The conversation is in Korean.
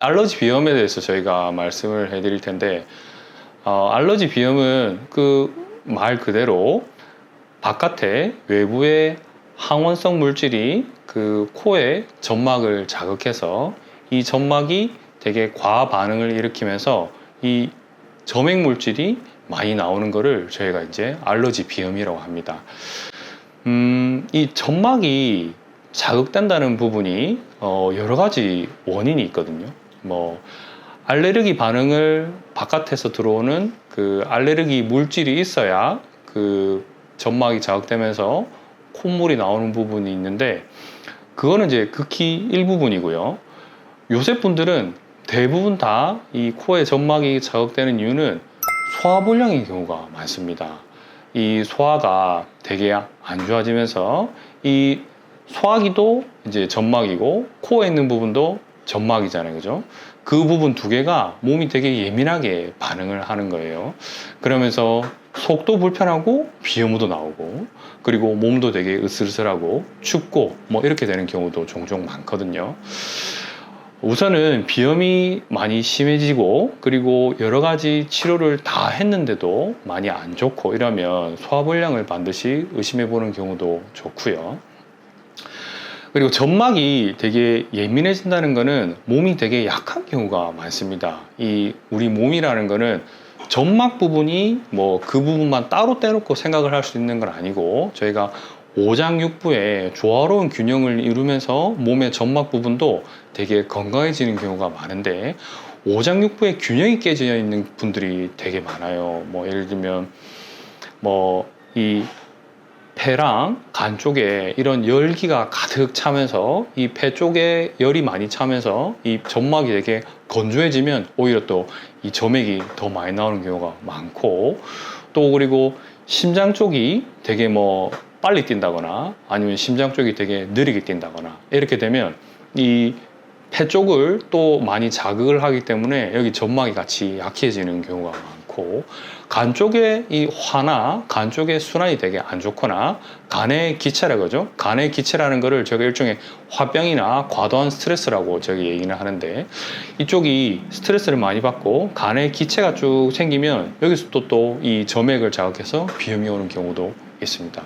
알러지 비염에 대해서 저희가 말씀을 해드릴 텐데 어, 알러지 비염은 그 말 그대로 바깥에 외부의 항원성 물질이 그 코의 점막을 자극해서 이 점막이 되게 과반응을 일으키면서 이 점액 물질이 많이 나오는 거를 저희가 이제 알러지 비염이라고 합니다. 음, 이 점막이 자극된다는 부분이 어, 여러 가지 원인이 있거든요. 뭐 알레르기 반응을 바깥에서 들어오는 그 알레르기 물질이 있어야 그 점막이 자극되면서 콧물이 나오는 부분이 있는데 그거는 이제 극히 일부분이고요. 요새 분들은 대부분 다 이 코의 점막이 자극되는 이유는 소화불량인 경우가 많습니다. 이 소화가 되게 안 좋아지면서 이 소화기도 이제 점막이고 코에 있는 부분도 점막이잖아요. 그죠? 그 부분 두 개가 몸이 되게 예민하게 반응을 하는 거예요. 그러면서 속도 불편하고 비염도 나오고 그리고 몸도 되게 으슬으슬하고 춥고 뭐 이렇게 되는 경우도 종종 많거든요. 우선은 비염이 많이 심해지고 그리고 여러 가지 치료를 다 했는데도 많이 안 좋고 이러면 소화불량을 반드시 의심해 보는 경우도 좋고요. 그리고 점막이 되게 예민해진다는 거는 몸이 되게 약한 경우가 많습니다. 이 우리 몸이라는 거는 점막 부분이 뭐 그 부분만 따로 떼놓고 생각을 할 수 있는 건 아니고 저희가 오장육부의 조화로운 균형을 이루면서 몸의 점막 부분도 되게 건강해지는 경우가 많은데 오장육부의 균형이 깨져 있는 분들이 되게 많아요. 뭐 예를 들면 뭐 이 폐랑 간 쪽에 이런 열기가 가득 차면서 이 폐 쪽에 열이 많이 차면서 이 점막이 되게 건조해지면 오히려 또 이 점액이 더 많이 나오는 경우가 많고 또 그리고 심장 쪽이 되게 뭐 빨리 뛴다거나 아니면 심장 쪽이 되게 느리게 뛴다거나 이렇게 되면 이 폐 쪽을 또 많이 자극을 하기 때문에 여기 점막이 같이 약해지는 경우가 많 고 간 쪽에 이 화나 간 쪽에 순환이 되게 안 좋거나 간의 기체라 그러죠. 간의 기체라는 거를 저희가 일종의 화병이나 과도한 스트레스라고 저기 얘기는 하는데 이쪽이 스트레스를 많이 받고 간의 기체가 쭉 생기면 여기서 또 또 이 점액을 자극해서 비염이 오는 경우도 있습니다.